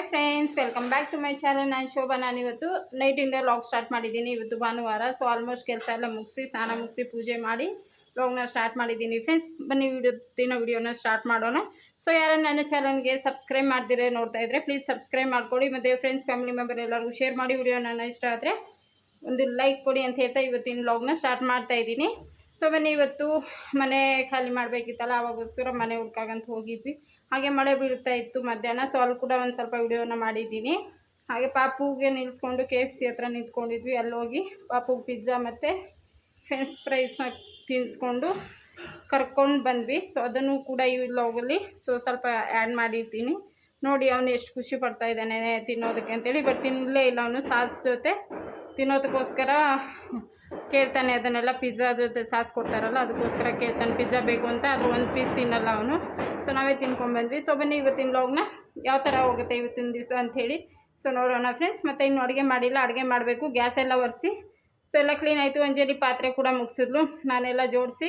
Hi friends, welcome back to my channel. ನಾನು ಶೋಭಾ. ನಾನು ಇವತ್ತು ನೈಟಿಂದ ಲಾಗ್ ಸ್ಟಾರ್ಟ್ ಮಾಡಿದ್ದೀನಿ. ಇವತ್ತು ಭಾನುವಾರ ಸೊ ಆಲ್ಮೋಸ್ಟ್ ಕೆಲಸ ಎಲ್ಲ ಮುಗಿಸಿ, ಸ್ನಾನ ಮುಗಿಸಿ, ಪೂಜೆ ಮಾಡಿ ಲಾಗ್ನ ಸ್ಟಾರ್ಟ್ ಮಾಡಿದ್ದೀನಿ. ಫ್ರೆಂಡ್ಸ್ ಬನ್ನಿ ಇವತ್ತಿನ ವಿಡಿಯೋನ ಸ್ಟಾರ್ಟ್ ಮಾಡೋಣ. ಸೊ ಯಾರು ನನ್ನ ಚಾನಲ್ಗೆ ಸಬ್ಸ್ಕ್ರೈಬ್ ಮಾಡಿದರೆ ನೋಡ್ತಾ ಇದ್ದರೆ ಪ್ಲೀಸ್ ಸಬ್ಸ್ಕ್ರೈಬ್ ಮಾಡ್ಕೊಳ್ಳಿ ಮತ್ತು ಫ್ರೆಂಡ್ಸ್ ಫ್ಯಾಮಿಲಿ ಮೆಂಬರ್ ಎಲ್ಲರಿಗೂ ಶೇರ್ ಮಾಡಿ. ವಿಡಿಯೋ ನನ್ನ ಇಷ್ಟ ಆದರೆ ಒಂದು ಲೈಕ್ ಕೊಡಿ ಅಂತ ಹೇಳ್ತಾ ಇವತ್ತಿನ ಲಾಗ್ನ ಸ್ಟಾರ್ಟ್ ಮಾಡ್ತಾ ಇದ್ದೀನಿ. ಸೊ ಬನ್ನಿ, ಇವತ್ತು ಮನೆ ಖಾಲಿ ಮಾಡಬೇಕಿತ್ತಲ್ಲ, ಅವಾಗೋಸ್ಕರ ಮನೆ ಹುಡ್ಕಾಗಂತ ಹೋಗಿದ್ವಿ. ಹಾಗೆ ಮಳೆ ಬೀಳ್ತಾ ಇತ್ತು ಮಧ್ಯಾಹ್ನ ಸೊ ಅಲ್ಲಿ ಕೂಡ ಒಂದು ಸ್ವಲ್ಪ ವಿಡಿಯೋನ ಮಾಡಿದ್ದೀನಿ. ಹಾಗೆ ಪಾಪುಗೆ ನಿಲ್ಸ್ಕೊಂಡು ಕೆ ಎಫ್ ಸಿ ಹತ್ರ ನಿಂತ್ಕೊಂಡಿದ್ವಿ. ಅಲ್ಲಿ ಹೋಗಿ ಪಾಪುಗೆ ಪಿಜ್ಜಾ ಮತ್ತು ಫ್ರೆಂಡ್ಸ್ ಫ್ರೈಸ್ನ ತಿನ್ನಿಸ್ಕೊಂಡು ಕರ್ಕೊಂಡು ಬಂದ್ವಿ. ಸೊ ಅದನ್ನು ಕೂಡ ಈ ಲೋಗಲ್ಲಿ ಸೊ ಸ್ವಲ್ಪ ಆ್ಯಡ್ ಮಾಡಿರ್ತೀನಿ. ನೋಡಿ ಅವನು ಎಷ್ಟು ಖುಷಿ ಪಡ್ತಾ ಇದ್ದಾನೆ ತಿನ್ನೋದಕ್ಕೆ ಅಂತೇಳಿ. ಬಟ್ ತಿನ್ನಲೇ ಇಲ್ಲ ಅವನು ಸಾಸ್ ಜೊತೆ. ತಿನ್ನೋದಕ್ಕೋಸ್ಕರ ಕೇಳ್ತಾನೆ ಅದನ್ನೆಲ್ಲ ಪಿಜ್ಜಾ ಜೊತೆ ಸಾಸ್ ಕೊಡ್ತಾರಲ್ಲ, ಅದಕ್ಕೋಸ್ಕರ ಕೇಳ್ತಾನೆ ಪಿಜ್ಜಾ ಬೇಕು ಅಂತ, ಅದು ಒಂದು ಪೀಸ್ ತಿನ್ನಲ್ಲ ಅವನು. ಸೊ ನಾವೇ ತಿನ್ಕೊಂಬಂದ್ವಿ ಸೊ ಬನ್ನಿ ಇವತ್ತಿನ ಲಾಗ್ನ ಯಾವ ಥರ ಹೋಗುತ್ತೆ ಇವತ್ತಿನ ದಿವಸ ಅಂಥೇಳಿ. ಸೊ ನೋಡೋಣ ಫ್ರೆಂಡ್ಸ್ ಮತ್ತು ಇನ್ನು ಅಡುಗೆ ಮಾಡಿಲ್ಲ. ಅಡುಗೆ ಮಾಡಬೇಕು. ಗ್ಯಾಸ್ ಎಲ್ಲ ಒರೆಸಿ. ಸೊ ಎಲ್ಲ ಕ್ಲೀನ್ ಆಯಿತು. ಅಂಜಲಿ ಪಾತ್ರೆ ಕೂಡ ಮುಗಿಸಿದ್ಲು. ನಾನೆಲ್ಲ ಜೋಡಿಸಿ.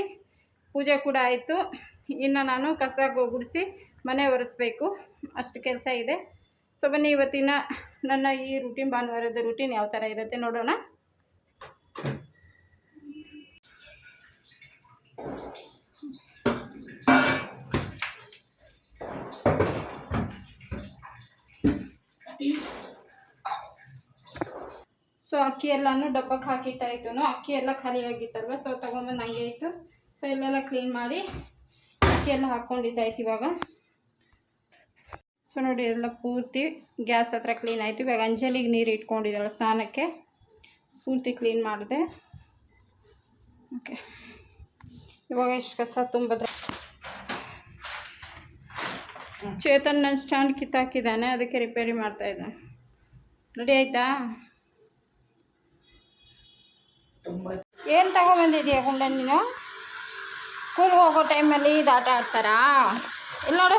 ಪೂಜೆ ಕೂಡ ಆಯಿತು. ಇನ್ನು ನಾನು ಕಸ ಗುಡಿಸಿ ಮನೆ ಒರೆಸ್ಬೇಕು. ಅಷ್ಟು ಕೆಲಸ ಇದೆ. ಸೊ ಬನ್ನಿ ಇವತ್ತಿನ ನನ್ನ ಈ ರೂಟೀನ್ ಭಾನುವಾರದ ರೂಟೀನ್ ಯಾವ ಥರ ಇರುತ್ತೆ ನೋಡೋಣ. ಅಕ್ಕಿ ಎಲ್ಲನೂ ಡಬ್ಬಕ್ಕೆ ಹಾಕಿಟ್ಟಾಯ್ತು ಅಕ್ಕಿ ಎಲ್ಲ ಖಾಲಿ ಆಗಿತ್ತಲ್ವ ಸೊ ತೊಗೊಂಬಂದು ಹಂಗೆ ಇತ್ತು ಸೊ ಇಲ್ಲೆಲ್ಲ ಕ್ಲೀನ್ ಮಾಡಿ ಅಕ್ಕಿ ಎಲ್ಲ ಹಾಕ್ಕೊಂಡಿದ್ದಾಯ್ತು ಇವಾಗ. ಸೊ ನೋಡಿ, ಎಲ್ಲ ಪೂರ್ತಿ ಗ್ಯಾಸ್ ಹತ್ರ ಕ್ಲೀನ್ ಆಯಿತು. ಇವಾಗ ಅಂಜಲಿಗೆ ನೀರು ಇಟ್ಕೊಂಡಿದ್ದಾಳೆ ಸ್ನಾನಕ್ಕೆ, ಪೂರ್ತಿ ಕ್ಲೀನ್ ಮಾಡಿದೆ. ಓಕೆ ಇವಾಗ ಎಷ್ಟು ಕಸ ತುಂಬಿದ್ರೆ ಚೇತನ್ ನನ್ನ ಸ್ಟ್ಯಾಂಡ್ ಕಿತ್ತಾಕಿದ್ದಾನೆ, ಅದಕ್ಕೆ ರಿಪೇರಿ ಮಾಡ್ತಾ ಇದ್ದಾನೆ. ರೆಡಿ ಆಯ್ತಾ? ಏನು ತಗೊಂಬಂದಿದ್ದೀಯ ಗುಂಡ ನೀನು? ಸ್ಕೂಲ್ಗೆ ಹೋಗೋ ಟೈಮಲ್ಲಿ ಇದು ಆಟ ಆಡ್ತಾರಾ? ಇಲ್ಲಿ ನೋಡು.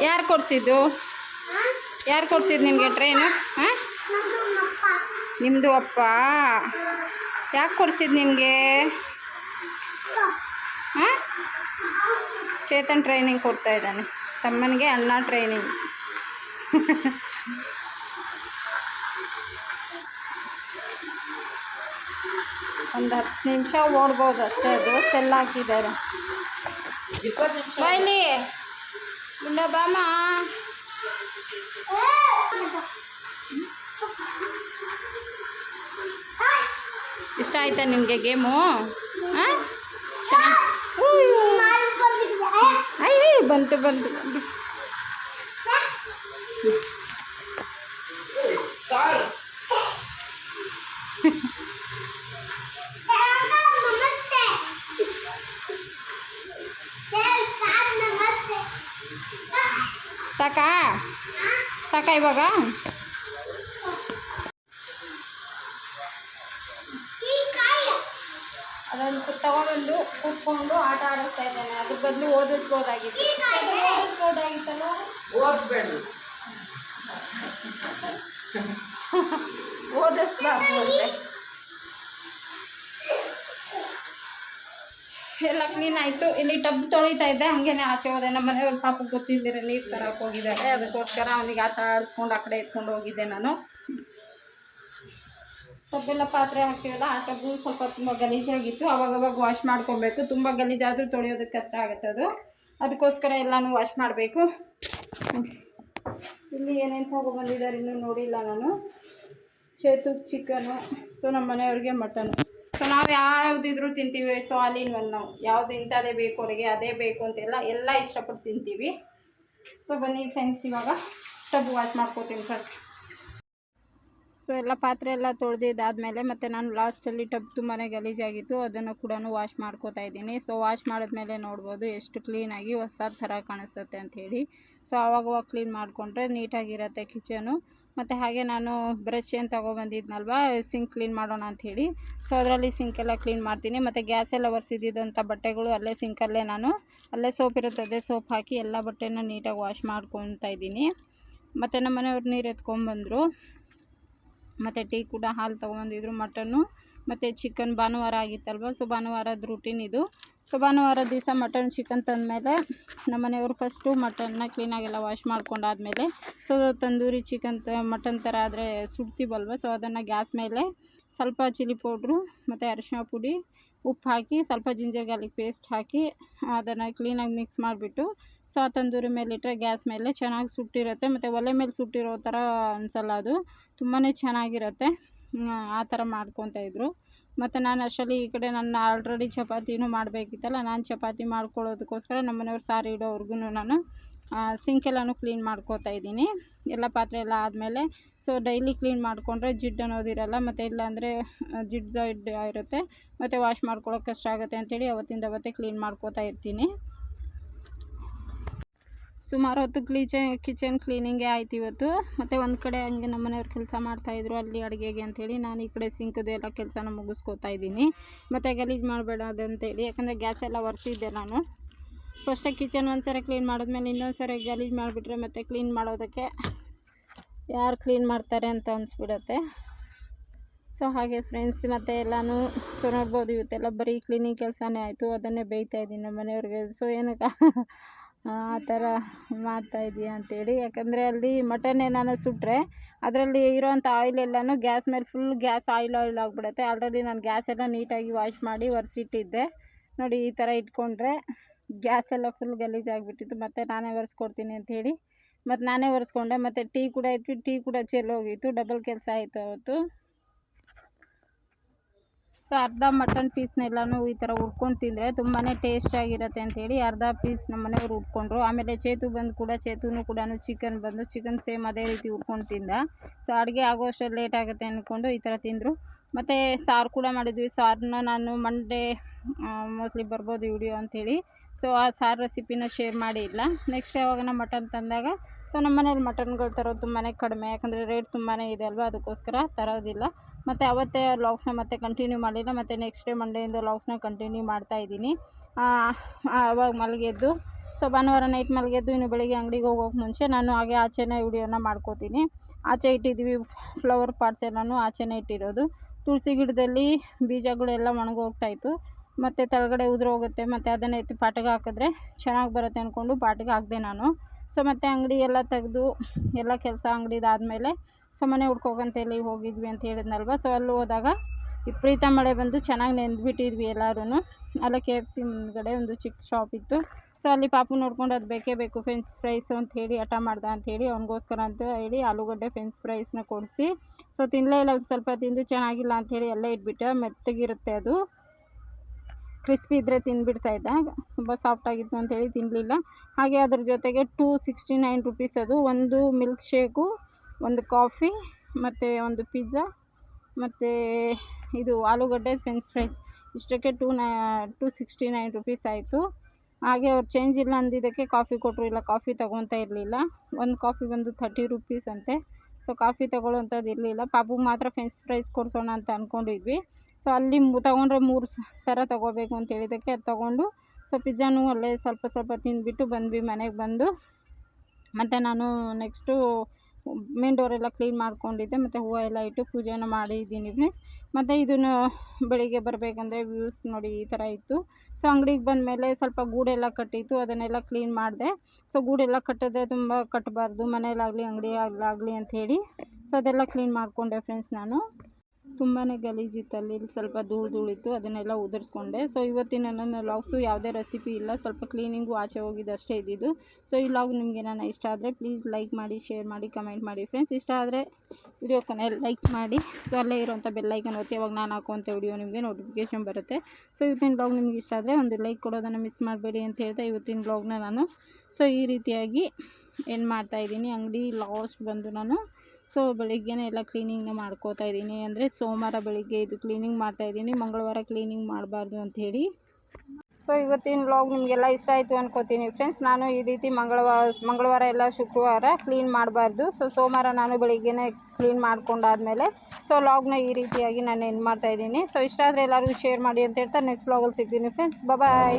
ಯಾರು ಕೊಡ್ಸಿದ್ದು? ಯಾರು ಕೊಡ್ಸಿದ್ದು ನಿನಗೆ ಟ್ರೈನು ಹಾಂ? ನಿಮ್ಮದು ಅಪ್ಪ. ಯಾಕೆ ಕೊಡ್ಸಿದ್ದು ನಿನಗೆ ಹಾಂ? ಚೇತನ್ ಟ್ರೈನಿಂಗ್ ಕೊಡ್ತಾ ಇದ್ದಾನೆ. ತಮ್ಮನಿಗೆ ಅಣ್ಣ ಟ್ರೈನಿಂಗ್ ಒಂದು ಹತ್ತು ನಿಮಿಷ ಓಡ್ಬೋದು ಅಷ್ಟೇ, ದೋಸೆ ಸೆಲ್ ಹಾಕಿದ್ದಾರೆ. ಬೈಲಿ ಇಲ್ಲ ಬಾಮ. ಇಷ್ಟ ಆಯ್ತಾ ನಿಮಗೆ ಗೇಮು? ಹಾಂ ಬಂತು ಬಂತು. ಸಾಕಾ? ಸಾಕಾ ಇವಾಗ? ಅದನ್ನು ತಗೊಬಂದು ಕೂತ್ಕೊಂಡು ಆಟ ಆಡಿಸ್ತಾ ಇದ್ದಾನೆ. ಅದ್ರ ಬದಲು ಓದಿಸ್ಬೋದಾಗಿತ್ತು. ಓದಿಸ್ಬೋದಾಗಿತ್ತಲ್ಲ? ಓದಿಸ್ಬೇಡ. ಓದಿಸ್ಬಾರ್ದು ಕ್ಲೀನ್ ಆಯಿತು ಇಲ್ಲಿ ಟಬ್ ತೊಳಿತಾ ಇದ್ದೆ, ಹಾಗೇನೆ ಆಚೆ ಹೋದೆ. ನಮ್ಮ ಮನೆಯವ್ರ ಪಾಪ ಗೊತ್ತಿದ್ದಿರ ನೀರು ತರಕ್ಕೆ ಹೋಗಿದ್ದಾರೆ. ಅದಕ್ಕೋಸ್ಕರ ಅವನಿಗೆ ಆತ ಆಡಿಸ್ಕೊಂಡು ಆ ಕಡೆ ಎತ್ಕೊಂಡು ಹೋಗಿದ್ದೆ ನಾನು. ಟಬ್ಬೆಲ್ಲ ಪಾತ್ರೆ ಹಾಕ್ತೀವಲ್ಲ, ಆ ಟಬ್ಬು ಸ್ವಲ್ಪ ತುಂಬ ಗಲೀಜಾಗಿತ್ತು. ಅವಾಗವಾಗ ವಾಶ್ ಮಾಡ್ಕೊಬೇಕು. ತುಂಬ ಗಲೀಜಾದರೂ ತೊಳೆಯೋದಕ್ಕೆ ಕಷ್ಟ ಆಗುತ್ತೆ ಅದು. ಅದಕ್ಕೋಸ್ಕರ ಎಲ್ಲನೂ ವಾಶ್ ಮಾಡಬೇಕು. ಇಲ್ಲಿ ಏನೇನು ತಗೊಬಂದಿದ್ದಾರೆ ಇನ್ನೂ ನೋಡಿಲ್ಲ ನಾನು. ಚೇತು ಚಿಕನು ಸೊ ನಮ್ಮ ಮನೆಯವ್ರಿಗೆ ಮಟನು ಸೊ ನಾವು ಯಾವುದಿದ್ರೂ ತಿಂತೀವಿ. ಸೊ ಒನ್ ನಾವು. ಯಾವುದು ಇಂಥದೇ ಬೇಕು ಅವರಿಗೆ, ಅದೇ ಬೇಕು ಅಂತೆಲ್ಲ ಎಲ್ಲ ಇಷ್ಟಪಟ್ಟು ತಿಂತೀವಿ. ಸೊ ಬನ್ನಿ ಫ್ರೆಂಡ್ಸ್ ಇವಾಗ ಟಬ್ ವಾಶ್ ಮಾಡ್ಕೋತೀನಿ ಫಸ್ಟ್ ಸೊ ಎಲ್ಲ ಪಾತ್ರೆ ಎಲ್ಲ ತೊಳೆದಿದ್ದಾದ್ಮೇಲೆ ಮತ್ತು ನಾನು ಲಾಸ್ಟಲ್ಲಿ ಟಬ್ ತುಂಬಾ ಗಲೀಜಾಗಿತ್ತು. ಅದನ್ನು ಕೂಡ ವಾಶ್ ಮಾಡ್ಕೋತಾ ಇದ್ದೀನಿ. ಸೊ ವಾಶ್ ಮಾಡಿದ್ಮೇಲೆ ನೋಡ್ಬೋದು ಎಷ್ಟು ಕ್ಲೀನಾಗಿ ಹೊಸ ಥರ ಕಾಣಿಸುತ್ತೆ ಅಂಥೇಳಿ ಸೊ ಆವಾಗವಾಗ ಕ್ಲೀನ್ ಮಾಡಿಕೊಂಡ್ರೆ ನೀಟಾಗಿರುತ್ತೆ ಕಿಚನು ಮತ್ತು ಹಾಗೆ ನಾನು ಬ್ರಷ್ ಏನು ತೊಗೊಬಂದಿದ್ನಲ್ವ ಸಿಂಕ್ ಕ್ಲೀನ್ ಮಾಡೋಣ ಅಂಥೇಳಿ ಸೊ ಅದರಲ್ಲಿ ಸಿಂಕೆಲ್ಲ ಕ್ಲೀನ್ ಮಾಡ್ತೀನಿ. ಮತ್ತು ಗ್ಯಾಸ್ ಎಲ್ಲ ಒರೆಸಿದ್ದಂಥ ಬಟ್ಟೆಗಳು ಅಲ್ಲೇ ಸಿಂಕಲ್ಲೇ ನಾನು ಅಲ್ಲೇ ಸೋಪ್ ಇರುತ್ತದೆ ಸೋಪ್ ಹಾಕಿ ಎಲ್ಲ ಬಟ್ಟೆನ ನೀಟಾಗಿ ವಾಶ್ ಮಾಡ್ಕೊತಾ ಇದ್ದೀನಿ. ಮತ್ತು ನಮ್ಮ ಮನೆಯವ್ರು ನೀರು ಎತ್ಕೊಂಡ್ಬಂದರು ಮತ್ತು ಟೀ ಕೂಡ ಹಾಲು ತೊಗೊಂಬಂದಿದ್ರು ಮಟನ್ನು ಮತ್ತು ಚಿಕನ್ ಭಾನುವಾರ ಆಗಿತ್ತಲ್ವ? ಸೊ ಭಾನುವಾರದ ರೂಟೀನ್ ಇದು. ಸೊ ಭಾನುವಾರ ದಿವಸ ಮಟನ್ ಚಿಕನ್ ತಂದಮೇಲೆ ನಮ್ಮ ಮನೆಯವರು ಫಸ್ಟು ಮಟನ್ನ ಕ್ಲೀನಾಗೆಲ್ಲ ವಾಶ್ ಮಾಡ್ಕೊಂಡಾದ್ಮೇಲೆ ಸೊ ತಂದೂರಿ ಚಿಕನ್ ತ, ಮಟನ್ ಥರ ಆದರೆ ಸುಡ್ತೀವಲ್ವ? ಸೊ ಅದನ್ನು ಗ್ಯಾಸ್ ಮೇಲೆ ಸ್ವಲ್ಪ ಚಿಲ್ಲಿ ಪೌಡ್ರು ಮತ್ತು ಅರಿಶಿನ ಪುಡಿ, ಉಪ್ಪು ಹಾಕಿ, ಸ್ವಲ್ಪ ಜಿಂಜರ್ ಗಾರ್ಲಿಕ್ ಪೇಸ್ಟ್ ಹಾಕಿ ಅದನ್ನು ಕ್ಲೀನಾಗಿ ಮಿಕ್ಸ್ ಮಾಡಿಬಿಟ್ಟು ಸೊ ಆ ತಂದೂರಿ ಮೇಲೆ ಇಟ್ಟರೆ ಗ್ಯಾಸ್ ಮೇಲೆ ಚೆನ್ನಾಗಿ ಸುಟ್ಟಿರುತ್ತೆ. ಮತ್ತು ಒಲೆ ಮೇಲೆ ಸುಟ್ಟಿರೋ ಥರ ಅನಿಸಲ್ಲ ಅದು. ತುಂಬಾ ಚೆನ್ನಾಗಿರುತ್ತೆ. ಆ ಥರ ಮಾಡ್ಕೊತಾ ಇದ್ರು. ಮತ್ತು ನಾನು ಅಷ್ಟರಲ್ಲಿ ಈ ಕಡೆ ನನ್ನ ಆಲ್ರೆಡಿ ಚಪಾತಿನೂ ಮಾಡಬೇಕಿತ್ತಲ್ಲ, ನಾನು ಚಪಾತಿ ಮಾಡ್ಕೊಳ್ಳೋದಕ್ಕೋಸ್ಕರ ನಮ್ಮ ಮನೆಯವ್ರು ಸಾರಿ ಇಡೋವರೆಗೂ ನಾನು ಸಿಂಕೆಲ್ಲನೂ ಕ್ಲೀನ್ ಮಾಡ್ಕೋತಾ ಇದ್ದೀನಿ. ಎಲ್ಲ ಪಾತ್ರೆ ಎಲ್ಲ ಆದಮೇಲೆ ಸೊ ಡೈಲಿ ಕ್ಲೀನ್ ಮಾಡಿಕೊಂಡ್ರೆ ಜಿಡ್ಡು ಅನ್ನೋದಿರಲ್ಲ ಮತ್ತು ಇಲ್ಲಾಂದರೆ ಜಿಡ್ಡು ಇರುತ್ತೆ, ಮತ್ತು ವಾಶ್ ಮಾಡ್ಕೊಳ್ಳೋಕೆ ಕಷ್ಟ ಆಗುತ್ತೆ ಅಂತೇಳಿ ಅವತ್ತಿಂದ ಅವತ್ತೇ ಕ್ಲೀನ್ ಮಾಡ್ಕೋತಾ ಇರ್ತೀನಿ. ಸುಮಾರು ಹೊತ್ತು ಕ್ಲೀಚೆ, ಕಿಚನ್ ಕ್ಲೀನಿಂಗೇ ಆಯ್ತು ಇವತ್ತು. ಮತ್ತು ಒಂದು ಕಡೆ ಹಂಗೆ ನಮ್ಮ ಮನೆಯವ್ರು ಕೆಲಸ ಮಾಡ್ತಾಯಿದ್ರು ಅಲ್ಲಿ ಅಡುಗೆಗೆ ಅಂಥೇಳಿ ನಾನು ಈ ಕಡೆ ಸಿಂಕದು ಎಲ್ಲ ಕೆಲಸನ ಮುಗಿಸ್ಕೋತಾ ಇದ್ದೀನಿ. ಮತ್ತು ಗಲೀಜು ಮಾಡಬೇಡ ಅದಂತೇಳಿ. ಯಾಕಂದರೆ ಗ್ಯಾಸ್ ಎಲ್ಲ ಒರೆಸಿದ್ದೆ ನಾನು. ಫಸ್ಟಾಗಿ ಕಿಚನ್ ಒಂದು ಸರಿ ಕ್ಲೀನ್ ಮಾಡಿದ್ಮೇಲೆ ಇನ್ನೊಂದು ಸರಿ ಗಲೀಜು ಮಾಡಿಬಿಟ್ರೆ ಮತ್ತೆ ಕ್ಲೀನ್ ಮಾಡೋದಕ್ಕೆ ಯಾರು ಕ್ಲೀನ್ ಮಾಡ್ತಾರೆ ಅಂತ ಅನಿಸ್ಬಿಡತ್ತೆ. ಸೊ ಹಾಗೆ ಫ್ರೆಂಡ್ಸ್ ಮತ್ತು ಎಲ್ಲನೂ ಸೊ ನೋಡ್ಬೋದು ಇವತ್ತೆಲ್ಲ ಬರೀ ಕ್ಲೀನಿಂಗ್ ಕೆಲಸನೇ ಆಯಿತು. ಅದನ್ನೇ ಬೇಯ್ತಾ ಇದ್ದೀನಿ ನಮ್ಮ ಮನೆಯವ್ರಿಗೆ ಸೊ ಏನಕ್ಕೆ? ಆ ಥರ ಮಾಡ್ತಾಯಿದ್ದೀಯ ಅಂತೇಳಿ. ಯಾಕಂದರೆ ಅಲ್ಲಿ ಮಟನ್ ಏನಾನ ಸುಟ್ಟರೆ ಅದರಲ್ಲಿ ಇರೋವಂಥ ಆಯಿಲ್ ಎಲ್ಲನೂ ಗ್ಯಾಸ್ ಮೇಲೆ ಫುಲ್ ಗ್ಯಾಸ್ ಆಯಿಲ್ ಆಯಿಲ್ ಆಗಿಬಿಡುತ್ತೆ. ಆಲ್ರೆಡಿ ನಾನು ಗ್ಯಾಸ್ ಎಲ್ಲ ನೀಟಾಗಿ ವಾಶ್ ಮಾಡಿ ಒರೆಸಿಟ್ಟಿದ್ದೆ. ನೋಡಿ, ಈ ಥರ ಇಟ್ಕೊಂಡ್ರೆ ಗ್ಯಾಸ್ ಎಲ್ಲ ಫುಲ್ ಗಲೀಜಾಗಿಬಿಟ್ಟಿತ್ತು ಮತ್ತು ನಾನೇ ಒರೆಸ್ಕೊಡ್ತೀನಿ ಅಂಥೇಳಿ ಮತ್ತು ನಾನೇ ಒರೆಸ್ಕೊಂಡೆ. ಮತ್ತು ಟೀ ಕೂಡ ಇತ್ತು. ಟೀ ಕೂಡ ಚೆಲ್ಲೋಗಿತ್ತು. ಡಬಲ್ ಕೆಲಸ ಆಯಿತು ಅವತ್ತು. ಸೊ ಅರ್ಧ ಮಟನ್ ಪೀಸ್ನೆಲ್ಲನೂ ಈ ಥರ ಹುರ್ಕೊಂಡು ತಿಂದರೆ ತುಂಬಾ ಟೇಸ್ಟಾಗಿರುತ್ತೆ ಅಂತೇಳಿ ಅರ್ಧ ಪೀಸ್ ನಮ್ಮ ಮನೆಯವ್ರು ಆಮೇಲೆ ಚೇತು ಬಂದು ಕೂಡ, ಚೇತುನು ಕೂಡ ಚಿಕನ್ ಬಂದು ಚಿಕನ್ ಸೇಮ್ ಅದೇ ರೀತಿ ಹುರ್ಕೊಂಡು ತಿಂದ. ಸೊ ಅಡುಗೆ ಆಗೋಷ್ಟು ಲೇಟ್ ಆಗುತ್ತೆ ಅಂದ್ಕೊಂಡು ಈ ಥರ ತಿಂದರು. ಮತ್ತು ಸಾರು ಕೂಡ ಮಾಡಿದ್ವಿ. ಸಾರನ್ನ ನಾನು ಮಂಡೇ ಮೋಸ್ಟ್ಲಿ ಬರ್ಬೋದು ವಿಡಿಯೋ ಅಂಥೇಳಿ ಸೊ ಆ ಸಾರು ರೆಸಿಪಿನ ಶೇರ್ ಮಾಡಿ ಇಲ್ಲ. ನೆಕ್ಸ್ಟ್ ನಾನು ಮಟನ್ ತಂದಾಗ, ಸೊ ನಮ್ಮ ಮನೇಲಿ ಮಟನ್ಗಳು ತರೋದು ತುಂಬಾ ಕಡಿಮೆ. ಯಾಕಂದರೆ ರೇಟ್ ತುಂಬಾ ಇದೆ ಅಲ್ವಾ? ಅದಕ್ಕೋಸ್ಕರ ತರೋದಿಲ್ಲ. ಮತ್ತು ಅವತ್ತೇ ಲಾಗ್ಸ್ನ ಮತ್ತೆ ಕಂಟಿನ್ಯೂ ಮಾಡಿಲ್ಲ. ಮತ್ತು ನೆಕ್ಸ್ಟ್ ಡೇ ಮಂಡೆಯಿಂದ ಲಾಗ್ಸ್ನ ಕಂಟಿನ್ಯೂ ಮಾಡ್ತಾ ಇದ್ದೀನಿ. ಅವಾಗ ಮಲಗೆದ್ದು. ಸೊ ಭಾನುವಾರ ನೈಟ್ ಮಲಗೆದ್ದು, ಇನ್ನು ಬೆಳಿಗ್ಗೆ ಅಂಗಡಿಗೆ ಹೋಗೋಕೆ ಮುಂಚೆ ನಾನು ಹಾಗೆ ಆಚೆನೇ ವಿಡಿಯೋನ ಮಾಡ್ಕೋತೀನಿ. ಆಚೆ ಇಟ್ಟಿದ್ದೀವಿ ಫ್ಲವರ್ ಪಾಟ್ಸ್ ಎಲ್ಲನೂ ಆಚೆನೇ ಇಟ್ಟಿರೋದು. ತುಳಸಿ ಗಿಡದಲ್ಲಿ ಬೀಜಗಳೆಲ್ಲ ಒಣಗೋಗ್ತಾಯಿತ್ತು ಮತ್ತು ತಳಗಡೆ ಉದುರೋಗುತ್ತೆ ಮತ್ತು ಅದನ್ನು ಎತ್ತಿ ಪಾಟಿಗೆ ಹಾಕಿದ್ರೆ ಚೆನ್ನಾಗಿ ಬರುತ್ತೆ ಅಂದ್ಕೊಂಡು ಪಾಟಿಗೆ ಹಾಕಿದೆ ನಾನು. ಸೊ ಮತ್ತು ಅಂಗಡಿ ಎಲ್ಲ ತೆಗೆದು, ಎಲ್ಲ ಕೆಲಸ ಅಂಗಡಿದಾದಮೇಲೆ ಸೊ ಮನೆ ಹುಡ್ಕೋಕಂತೇಳಿ ಹೋಗಿದ್ವಿ ಅಂತ ಹೇಳಿದ್ನಲ್ವ. ಸೊ ಅಲ್ಲಿ ಹೋದಾಗ ವಿಪರೀತ ಮಳೆ ಬಂದು ಚೆನ್ನಾಗಿ ನೆಂದ್ಬಿಟ್ಟಿದ್ವಿ ಎಲ್ಲರೂ ಅಲ್ಲೇ ಕೆ ಎಫ್ ಸಿ ಮುಂದ್ಗಡೆ ಒಂದು ಚಿಕ್ಕ ಶಾಪ್ ಇತ್ತು. ಸೊ ಅಲ್ಲಿ ಪಾಪು ನೋಡ್ಕೊಂಡು ಅದು ಬೇಕೇ ಬೇಕು ಫ್ರೆಂಚ್ ಫ್ರೈಸು ಅಂತ ಹೇಳಿ ಹಠ ಮಾಡ್ದ ಅಂಥೇಳಿ ಅವ್ನಿಗೋಸ್ಕರ ಅಂತ ಹೇಳಿ ಆಲೂಗಡ್ಡೆ ಫ್ರೆಂಚ್ ಫ್ರೈಸ್ನ ಕೊಡಿಸಿ. ಸೊ ತಿನ್ನಲೇ ಇಲ್ಲ, ಒಂದು ಸ್ವಲ್ಪ ತಿಂದು ಚೆನ್ನಾಗಿಲ್ಲ ಅಂಥೇಳಿ ಎಲ್ಲ ಇಟ್ಬಿಟ್ಟೆ ಮೆತ್ತಗಿರುತ್ತೆ ಅದು. ಕ್ರಿಸ್ಪಿ ಇದ್ದರೆ ತಿಂದುಬಿಡ್ತಾ ಇದ್ದ. ತುಂಬ ಸಾಫ್ಟಾಗಿತ್ತು ಅಂತೇಳಿ ತಿನ್ನಲಿಲ್ಲ ಹಾಗೆ ಅದ್ರ ಜೊತೆಗೆ ಟೂ ಸಿಕ್ಸ್ಟಿ ನೈನ್ ರುಪೀಸ್ ಅದು ಒಂದು ಮಿಲ್ಕ್ ಶೇಕು ಒಂದು ಕಾಫಿ, ಮತ್ತು ಒಂದು ಪಿಜ್ಜಾ, ಮತ್ತು ಇದು ಆಲೂಗಡ್ಡೆ ಫ್ರೆಂಚ್ ಫ್ರೈಸ್ ಇಷ್ಟಕ್ಕೆ two nine two sixty nine rupees ಆಯಿತು. ಹಾಗೆ ಅವ್ರು ಚೇಂಜ್ ಇಲ್ಲ ಅಂದಿದ್ದಕ್ಕೆ ಕಾಫಿ ಕೊಟ್ಟರು ಇಲ್ಲ ಕಾಫಿ ತೊಗೊತಾ ಇರಲಿಲ್ಲ. ಒಂದು ಕಾಫಿ ಬಂದು ಥರ್ಟಿ ರುಪೀಸ್ ಅಂತೆ. ಸೊ ಕಾಫಿ ತೊಗೊಳ್ಳೋವಂಥದ್ದು ಇರಲಿಲ್ಲ. ಪಾಪು ಮಾತ್ರ ಫ್ರೆಂಚ್ ಫ್ರೈಸ್ ಕೊಡಿಸೋಣ ಅಂತ ಅಂದ್ಕೊಂಡಿದ್ವಿ ಸೊ ಅಲ್ಲಿ ತೊಗೊಂಡ್ರೆ ಮೂರು ಥರ ತೊಗೋಬೇಕು ಅಂತ ಹೇಳಿದ್ದಕ್ಕೆ ಅದು ತೊಗೊಂಡು ಸೊ ಪಿಜ್ಜಾನು ಅಲ್ಲೇ ಸ್ವಲ್ಪ ಸ್ವಲ್ಪ ತಿಂದುಬಿಟ್ಟು ಬಂದ್ವಿ ಮನೆಗೆ ಬಂದು. ಮತ್ತು ನಾನು ನೆಕ್ಸ್ಟು ಮೇನ್ ಡೋರೆಲ್ಲ ಕ್ಲೀನ್ ಮಾಡ್ಕೊಂಡಿದ್ದೆ, ಮತ್ತು ಹೂವು ಎಲ್ಲ ಇಟ್ಟು ಪೂಜೆನ ಮಾಡಿದ್ದೀನಿ ಫ್ರೆಂಡ್ಸ್ ಮತ್ತು ಇದನ್ನು ಬೆಳಿಗ್ಗೆ ಬರಬೇಕಂದ್ರೆ ವ್ಯೂಸ್ ನೋಡಿ ಈ ಥರ ಇತ್ತು. ಸೊ ಅಂಗಡಿಗೆ ಬಂದಮೇಲೆ ಸ್ವಲ್ಪ ಗೂಡೆಲ್ಲ ಕಟ್ಟಿತ್ತು, ಅದನ್ನೆಲ್ಲ ಕ್ಲೀನ್ ಮಾಡಿದೆ. ಸೊ ಗೂಡೆಲ್ಲ ಕಟ್ಟಿದ್ರೆ ತುಂಬ ಕಟ್ಟಬಾರ್ದು ಮನೇಲಾಗಲಿ ಅಂಗಡಿಯಾಗಲಾಗಲಿ ಅಂಥೇಳಿ ಸೊ ಅದೆಲ್ಲ ಕ್ಲೀನ್ ಮಾಡಿಕೊಂಡೆ ಫ್ರೆಂಡ್ಸ್ ನಾನು. ತುಂಬಾ ಗಲೀಜಿತ್ತು ಅಲ್ಲಿ ಸ್ವಲ್ಪ ಧೂಳು ಧೂಳಿತ್ತು, ಅದನ್ನೆಲ್ಲ ಉದುರಿಸ್ಕೊಂಡೆ. ಸೊ ಇವತ್ತಿನ ನನ್ನ ಲಾಗ್ಸು ಯಾವುದೇ ರೆಸಿಪಿ ಇಲ್ಲ. ಸ್ವಲ್ಪ ಕ್ಲೀನಿಂಗು ಆಚೆ ಹೋಗಿದ್ದು ಅಷ್ಟೇ ಇದ್ದಿದ್ದು. ಸೊ ಈ ಲಾಗ್ ನಿಮಗೆ ನಾನು ಇಷ್ಟ ಆದರೆ ಪ್ಲೀಸ್ ಲೈಕ್ ಮಾಡಿ ಶೇರ್ ಮಾಡಿ ಕಮೆಂಟ್ ಮಾಡಿ ಫ್ರೆಂಡ್ಸ್ ಇಷ್ಟ ಆದರೆ ವಿಡಿಯೋ ಕನೆ ಲೈಕ್ ಮಾಡಿ. ಸೊ ಅಲ್ಲೇ ಇರುವಂಥ ಬೆಲ್ಲೈಕನ್ ಒತ್ತಿ, ಅವಾಗ ನಾನು ಹಾಕುವಂಥ ವಿಡಿಯೋ ನಿಮಗೆ ನೋಟಿಫಿಕೇಶನ್ ಬರುತ್ತೆ. ಸೊ ಇವತ್ತಿನ ಬ್ಲಾಗ್ ನಿಮ್ಗೆ ಇಷ್ಟ ಆದರೆ ಒಂದು ಲೈಕ್ ಕೊಡೋದನ್ನು ಮಿಸ್ ಮಾಡಬೇಡಿ ಅಂತ ಹೇಳ್ತಾ ಇವತ್ತಿನ ಬ್ಲಾಗ್ನ ನಾನು. ಸೊ ಈ ರೀತಿಯಾಗಿ ಏನು ಮಾಡ್ತಾಯಿದ್ದೀನಿ ಅಂಗಡಿ ಲಾಸ್ಟ್ ಬಂದು ನಾನು. ಸೊ ಬೆಳಿಗ್ಗೆನೇ ಎಲ್ಲ ಕ್ಲೀನಿಂಗ್ನ ಮಾಡ್ಕೋತಾ ಇದ್ದೀನಿ. ಅಂದರೆ ಸೋಮವಾರ ಬೆಳಿಗ್ಗೆ ಇದು ಕ್ಲೀನಿಂಗ್ ಮಾಡ್ತಾ ಇದ್ದೀನಿ. ಮಂಗಳವಾರ ಕ್ಲೀನಿಂಗ್ ಮಾಡಬಾರ್ದು ಅಂಥೇಳಿ ಸೊ ಇವತ್ತಿನ ವ್ಲಾಗ್ ನಿಮಗೆಲ್ಲ ಇಷ್ಟ ಆಯಿತು ಅನ್ಕೋತೀನಿ ಫ್ರೆಂಡ್ಸ್. ನಾನು ಈ ರೀತಿ ಮಂಗಳವಾರ ಮಂಗಳವಾರ ಎಲ್ಲ ಶುಕ್ರವಾರ ಕ್ಲೀನ್ ಮಾಡಬಾರ್ದು. ಸೊ ಸೋಮವಾರ ನಾನು ಬೆಳಿಗ್ಗೆನೇ ಕ್ಲೀನ್ ಮಾಡ್ಕೊಂಡಾದ್ಮೇಲೆ, ಸೊ ಲಾಗ್ನ ಈ ರೀತಿಯಾಗಿ ನಾನು ಏನು ಮಾಡ್ತಾಯಿದ್ದೀನಿ ಸೊ ಇಷ್ಟ ಆದರೆ ಎಲ್ಲರಿಗೂ ಶೇರ್ ಮಾಡಿ ಅಂತ ಹೇಳ್ತಾ ನೆಕ್ಸ್ಟ್ ವ್ಲಾಗಲ್ಲಿ ಸಿಗ್ತೀನಿ ಫ್ರೆಂಡ್ಸ್. ಬಾಯ್